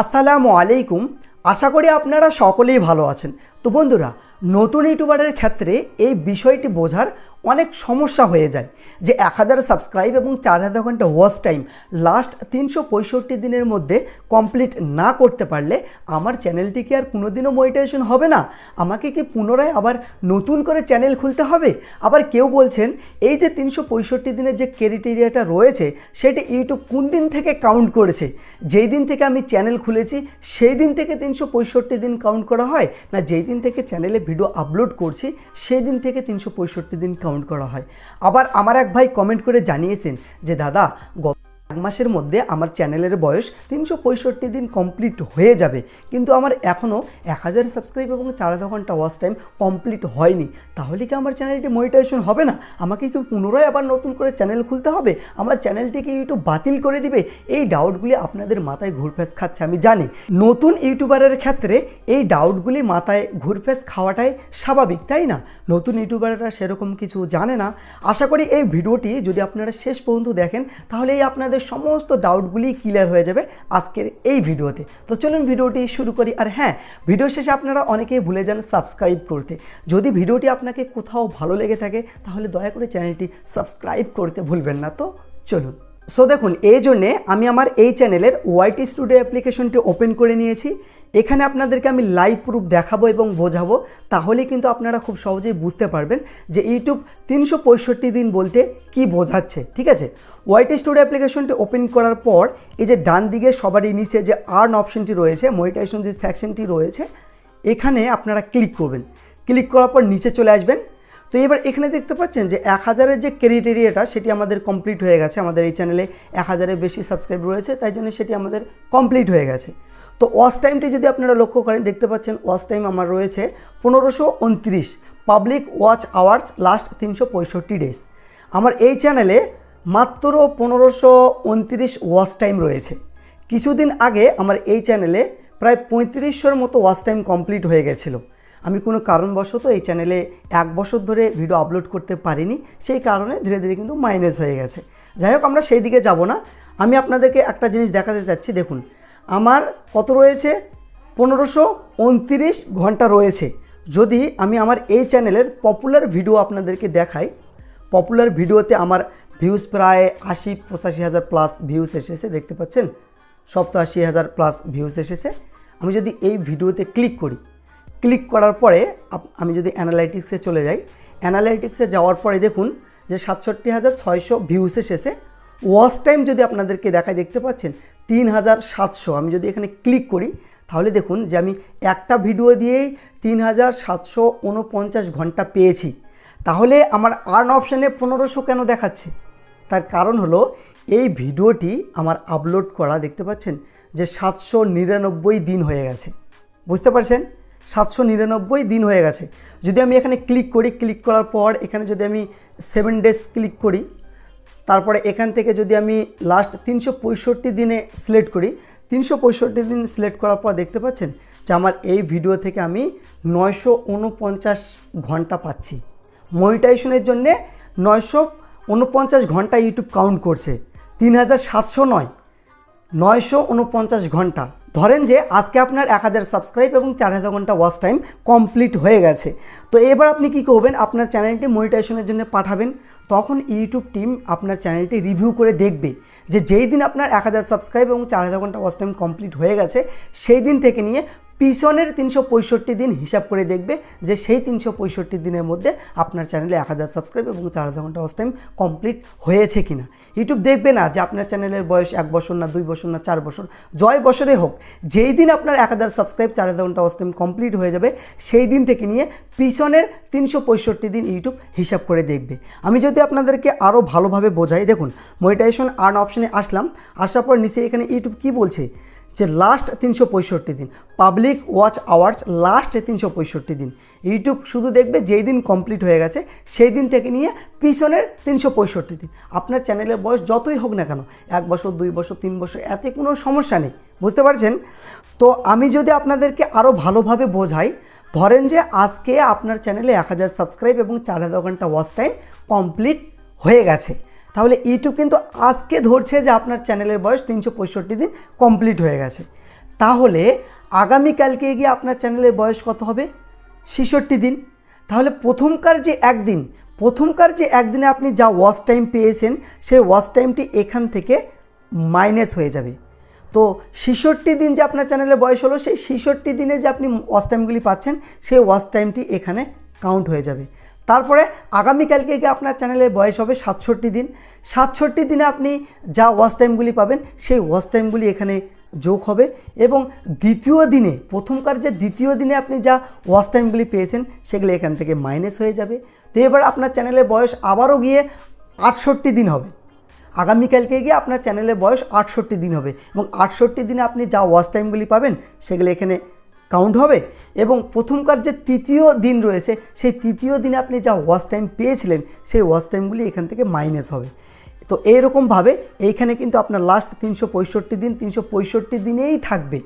আসসালামু আলাইকুম। আশা করি আপনারা সকলেই ভালো আছেন। তো বন্ধুরা, নতুন ইউটিউবারের ক্ষেত্রে এই বিষয়টি বোঝার অনেক সমস্যা হয়ে যায় যে এক হাজার সাবস্ক্রাইব এবং চার হাজার ঘণ্টা ওয়াচ টাইম লাস্ট তিনশো পঁয়ষট্টি দিনের মধ্যে কমপ্লিট না করতে পারলে আমার চ্যানেলটি কি আর কোনোদিনও মনিটাইজেশন হবে না? আমাকে কি পুনরায় আবার নতুন করে চ্যানেল খুলতে হবে? আবার কেউ বলছেন, এই যে তিনশো পঁয়ষট্টি দিনের যে ক্যারিটেরিয়াটা রয়েছে, সেটি ইউটিউব কোন দিন থেকে কাউন্ট করেছে? যেই দিন থেকে আমি চ্যানেল খুলেছি, সেই দিন থেকে তিনশো পঁয়ষট্টি দিন কাউন্ট করা হয়? না, যেই দিন থেকে চ্যানেলে ভিডিও আপলোড করছি, সেই দিন থেকে তিনশো পঁয়ষট্টি দিন কাউন্ট করা হয়। আবার আমার এক ভাই কমেন্ট করে জানিয়েছেন যে দাদা গত মাসের মধ্যে আমার চ্যানেলের বয়স তিনশো পঁয়ষট্টি দিন কমপ্লিট হয়ে যাবে। কিন্তু আমার এখনও এক হাজার সাবস্ক্রাইব এবং চার হাজার ঘণ্টা ওয়াচ টাইম কমপ্লিট হয়নি। তাহলে কি আমার চ্যানেলটি মনিটাইজেশন হবে না? আমাকে কি পুনরায় আবার নতুন করে চ্যানেল খুলতে হবে? আমার চ্যানেলটিকে ইউটিউব বাতিল করে দিবে? এই ডাউটগুলি আপনাদের মাথায় ঘুরফ্যাস খাচ্ছে, আমি জানি। নতুন ইউটিউবারের ক্ষেত্রে এই ডাউটগুলি মাথায় ঘুরফ্যাস খাওয়াটাই স্বাভাবিক, তাই না? নতুন ইউটিউবাররা সেরকম কিছু জানে না। আশা করি এই ভিডিওটি যদি আপনারা শেষ পর্যন্ত দেখেন তাহলে এই আপনাদের সমস্ত ডাউটগুলি ক্লিয়ার হয়ে যাবে আজকের এই ভিডিওতে। তো চলুন ভিডিওটি শুরু করি। আর হ্যাঁ ভিডিও শেষে আপনারা অনেকেই ভুলে যান সাবস্ক্রাইব করতে। যদি ভিডিওটি আপনাকে কোথাও ভালো লেগে থাকে, তাহলে দয়া করে চ্যানেলটি সাবস্ক্রাইব করতে ভুলবেন না। তো চলুন। সো দেখুন, এই জন্যে আমি আমার এই চ্যানেলের ওয়াইটি স্টুডিও অ্যাপ্লিকেশনটি ওপেন করে নিয়েছি। এখানে আপনাদেরকে আমি লাইভ প্রুফ দেখাবো এবং বোঝাবো, তাহলে কিন্তু আপনারা খুব সহজেই বুঝতে পারবেন যে ইউটিউব তিনশো পঁয়ষট্টি দিন বলতে কি বোঝাচ্ছে, ঠিক আছে? ওয়াইটি স্টুডিও অ্যাপ্লিকেশনটি ওপেন করার পর, এই যে ডান দিকে সবারই নিচে যে আর্ন অপশনটি রয়েছে মনিটাইজেশন যে সেকশনটি রয়েছে, এখানে আপনারা ক্লিক করবেন। ক্লিক করার পর নিচে চলে আসবেন। তো এবার এখানে দেখতে পাচ্ছেন যে এক হাজারের যে ক্রাইটেরিয়াটা সেটি আমাদের কমপ্লিট হয়ে গেছে। আমাদের এই চ্যানেলে এক হাজারের বেশি সাবস্ক্রাইব রয়েছে, তাই জন্য সেটি আমাদের কমপ্লিট হয়ে গেছে। তো ওয়াচ টাইমটি যদি আপনারা লক্ষ্য করেন, দেখতে পাচ্ছেন ওয়াচ টাইম আমার রয়েছে পনেরোশো উনত্রিশ পাবলিক ওয়াচ আওয়ার্স লাস্ট তিনশো পঁয়ষট্টি ডেজ আমার এই চ্যানেলে মাত্র পনেরোশো উনত্রিশ ওয়াচ টাইম রয়েছে। কিছুদিন আগে আমার এই চ্যানেলে প্রায় পঁয়ত্রিশশোর মতো ওয়াচ টাইম কমপ্লিট হয়ে গেছিল। আমি কোনো কারণবশত এই চ্যানেলে এক বছর ধরে ভিডিও আপলোড করতে পারিনি, সেই কারণে ধীরে ধীরে কিন্তু মাইনাস হয়ে গেছে। যাই হোক, আমরা সেই দিকে যাব না। আমি আপনাদেরকে একটা জিনিস দেখাতে চাচ্ছি, দেখুন। আমার কত রয়েছে? পনেরোশো উনত্রিশ ঘণ্টা রয়েছে। যদি আমি আমার এই চ্যানেলের পপুলার ভিডিও আপনাদেরকে দেখাই পপুলার ভিডিওতে আমার ভিউজ প্রায় আশি পঁচাশি হাজার প্লাস ভিউজ এসেছে, দেখতে পাচ্ছেন? সপ্তাশি হাজার প্লাস ভিউজ এসেছে। আমি যদি এই ভিডিওতে ক্লিক করি ক্লিক করার পরে আমি যদি অ্যানালাইটিক্সে চলে যাই অ্যানালাইটিক্সে যাওয়ার পরে দেখুন যে সাতষট্টি হাজার ছয়শো ভিউস এসেছে। ওয়াচ টাইম যদি আপনাদেরকে দেখায় দেখতে পাচ্ছেন? তিন হাজার সাতশো। আমি যদি এখানে ক্লিক করি, তাহলে দেখুন যে আমি একটা ভিডিও দিয়েই তিন হাজার সাতশো উনপঞ্চাশ ঘণ্টা পেয়েছি। তাহলে আমার আর্ন অপশানে পনেরোশো কেন দেখাচ্ছে? তার কারণ হলো, এই ভিডিওটি আমার আপলোড করা দেখতে পাচ্ছেন যে সাতশো নিরানব্বই দিন হয়ে গেছে। বুঝতে পারছেন? সাতশো নিরানব্বই দিন হয়ে গেছে। যদি আমি এখানে ক্লিক করি, ক্লিক করার পর এখানে যদি আমি সেভেন ডেজ ক্লিক করি তারপরে এখান থেকে যদি আমি লাস্ট তিনশো পঁয়ষট্টি দিনে সিলেক্ট করি, তিনশো পঁয়ষট্টি দিন সিলেক্ট করার পর দেখতে পাচ্ছেন যে আমার এই ভিডিও থেকে আমি নয়শো উনপঞ্চাশ ঘণ্টা পাচ্ছি। মনিটাইজেশনের জন্যে নয়শো উনপঞ্চাশ ঘণ্টা ইউটিউব কাউন্ট করছে। তিন হাজার সাতশো নয়, নয়শো উনপঞ্চাশ ঘণ্টা। ধরেন যে আজকে আপনার এক হাজার সাবস্ক্রাইব এবং চার হাজার ঘণ্টা ওয়াচ টাইম কমপ্লিট হয়ে গেছে। তো এবার আপনি কি করবেন? আপনার চ্যানেলটি মনিটাইজেশনের জন্য পাঠাবেন। তখন ইউটিউব টিম আপনার চ্যানেলটি রিভিউ করে দেখবে যে যেই দিন আপনার এক হাজার সাবস্ক্রাইব এবং চার হাজার ঘণ্টা ওয়াচ টাইম কমপ্লিট হয়ে গেছে, সেই দিন থেকে নিয়ে পিছনের তিনশো পঁয়ষট্টি দিন হিসাব করে দেখবে যে সেই তিনশো পঁয়ষট্টি দিনের মধ্যে আপনার চ্যানেলে এক হাজার সাবস্ক্রাইব এবং চার হাজার ঘণ্টা টাইম কমপ্লিট হয়েছে কিনা। ইউটিউব দেখবে না যে আপনার চ্যানেলের বয়স এক বছর না দুই বছর না চার বছর। জয় বছরে হোক, যেই দিন আপনার এক হাজার সাবস্ক্রাইব চার হাজার ঘণ্টা টাইম কমপ্লিট হয়ে যাবে, সেই দিন থেকে নিয়ে পিছনের তিনশো পঁয়ষট্টি দিন ইউটিউব হিসাব করে দেখবে। আমি যদি আপনাদেরকে আরও ভালোভাবে বোঝাই, দেখুন মনিটাইজেশন আর্ন অপশনে আসলাম। আসার পর নিচে এখানে ইউটিউব কি বলছে? যে লাস্ট তিনশো পঁয়ষট্টি দিন। পাবলিক ওয়াচ আওয়ার্স লাস্ট তিনশো পঁয়ষট্টি দিন। ইউটিউব শুধু দেখবে যেই দিন কমপ্লিট হয়ে গেছে, সেই দিন থেকে নিয়ে পিছনের তিনশো পঁয়ষট্টি দিন। আপনার চ্যানেলের বয়স যতই হোক না কেন, এক বছর, দুই বছর, তিন বছর, এতে কোনো সমস্যা নেই। বুঝতে পারছেন? তো আমি যদি আপনাদেরকে আরও ভালোভাবে বোঝাই, ধরেন যে আজকে আপনার চ্যানেলে এক হাজার সাবস্ক্রাইব এবং চার হাজার ঘণ্টা ওয়াচ টাইম কমপ্লিট হয়ে গেছে। তাহলে ইউটিউব কিন্তু আজকে ধরছে যে আপনার চ্যানেলের বয়স তিনশো পঁয়ষট্টি দিন কমপ্লিট হয়ে গেছে। তাহলে আগামীকালকে গিয়ে আপনার চ্যানেলের বয়স কত হবে? ছেষট্টি দিন। তাহলে প্রথমকার যে একদিন, প্রথমকার যে একদিনে আপনি যা ওয়াচ টাইম পেয়েছেন, সেই ওয়াচ টাইমটি এখান থেকে মাইনাস হয়ে যাবে। তো ছেষট্টি দিন যে আপনার চ্যানেলে বয়স হলো, সেই ছেষট্টি দিনে যে আপনি ওয়াচ টাইমগুলি পাচ্ছেন, সেই ওয়াচ টাইমটি এখানে কাউন্ট হয়ে যাবে। তারপরে আগামীকালকে গিয়ে আপনার চ্যানেলের বয়স হবে সাতষট্টি দিন। সাতষট্টি দিনে আপনি যা ওয়াচ টাইমগুলি পাবেন, সেই ওয়াচ টাইমগুলি এখানে যোগ হবে এবং দ্বিতীয় দিনে, প্রথমকার যে দ্বিতীয় দিনে আপনি যা ওয়াচ টাইমগুলি পেয়েছেন, সেগুলি এখান থেকে মাইনাস হয়ে যাবে। তো এবার আপনার চ্যানেলের বয়স আবারও গিয়ে আটষট্টি দিন হবে। আগামীকালকে গিয়ে আপনার চ্যানেলের বয়স আটষট্টি দিন হবে এবং আটষট্টি দিনে আপনি যা ওয়াচ টাইমগুলি পাবেন, সেগুলি এখানে কাউন্ট হবে এবং প্রথমকার যে তৃতীয় দিন রয়েছে, সেই তৃতীয় দিনে আপনি যা ওয়াচ টাইম পেয়েছিলেন, সেই ওয়াচ টাইমগুলি এখান থেকে মাইনাস হবে। তো এইরকমভাবে এইখানে কিন্তু আপনার লাস্ট তিনশো পঁয়ষট্টি দিন, তিনশো পঁয়ষট্টি দিনেই থাকবে।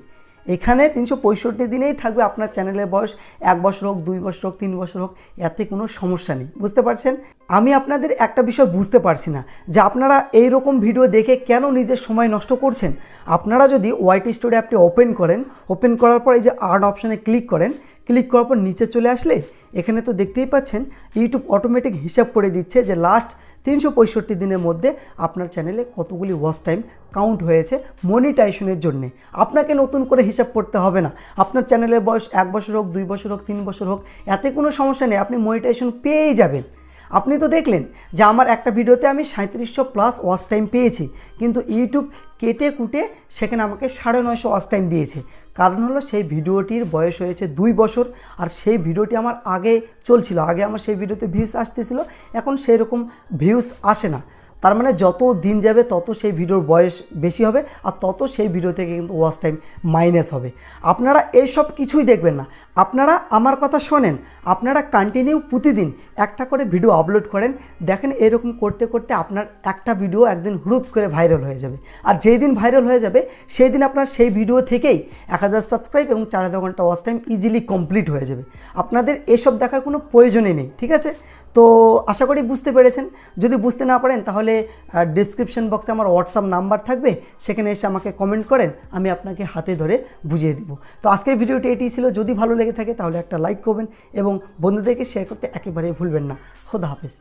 এখানে তিনশো পঁয়ষট্টি দিনেই থাকবে আপনার চ্যানেলের বয়স। এক বছর হোক, দুই বছর হোক, তিন বছর হোক, এতে কোনো সমস্যা নেই। বুঝতে পারছেন? আমি আপনাদের একটা বিষয় বুঝতে পারছি না, যে আপনারা এই রকম ভিডিও দেখে কেন নিজের সময় নষ্ট করছেন? আপনারা যদি ওয়াইটি স্টোরি অ্যাপটি ওপেন করেন, ওপেন করার পর এই যে আর্ন অপশানে ক্লিক করেন, ক্লিক করার পর নিচে চলে আসলে এখানে তো দেখতেই পাচ্ছেন, ইউটিউব অটোমেটিক হিসাব করে দিচ্ছে যে লাস্ট তিনশো পঁয়ষট্টি দিনের মধ্যে আপনার চ্যানেলে কতগুলি ওয়াচ টাইম কাউন্ট হয়েছে মনিটাইশনের জন্যে। আপনাকে নতুন করে হিসাব করতে হবে না। আপনার চ্যানেলের বয়স এক বছর হোক, দুই বছর হোক, তিন বছর হোক, এতে কোনো সমস্যা নেই। আপনি মনিটাইশন পেয়েই যাবেন। আপনি তো দেখলেন যে আমার একটা ভিডিওতে আমি সাঁত্রিশশো প্লাস ওয়াচ টাইম পেয়েছি, কিন্তু ইউটিউব কেটে কুটে সেখানে আমাকে সাড়ে নয়শো ওয়াচ টাইম দিয়েছে। কারণ হলো সেই ভিডিওটির বয়স হয়েছে দুই বছর, আর সেই ভিডিওটি আমার আগে চলছিল, আগে আমার সেই ভিডিওতে ভিউস আসতেছিল, এখন সেই রকম ভিউস আসে না। তার মানে যত দিন যাবে তত সেই ভিডিওর বয়স বেশি হবে আর তত সেই ভিডিও থেকে কিন্তু ওয়াচ টাইম মাইনাস হবে। আপনারা এইসব কিছুই দেখবেন না। আপনারা আমার কথা শোনেন, আপনারা কন্টিনিউ প্রতিদিন একটা করে ভিডিও আপলোড করেন, দেখেন এরকম করতে করতে আপনার একটা ভিডিও একদিন হুড়ুপ করে ভাইরাল হয়ে যাবে। আর যেই দিন ভাইরাল হয়ে যাবে, সেই দিন আপনার সেই ভিডিও থেকেই এক হাজার সাবস্ক্রাইব এবং চার হাজার ঘণ্টা ওয়াচ টাইম ইজিলি কমপ্লিট হয়ে যাবে। আপনাদের এসব দেখার কোনো প্রয়োজনই নেই, ঠিক আছে? তো আশা করি বুঝতে পেরেছেন। যদি বুঝতে না পারেন, তাহলে ডিসক্রিপশন বক্সে আমার হোয়াটসঅ্যাপ নাম্বার থাকবে। সেখানে এসে আমাকে কমেন্ট করেন, আমি আপনাকে হাতে ধরে বুঝিয়ে দিব। তো আজকের ভিডিওটি এটি ছিল। যদি ভালো লেগে থাকে, তাহলে একটা লাইক করবেন এবং বন্ধুদেরকে শেয়ার করতে একেবারেই ভুলবেন না। খোদা হাফেজ।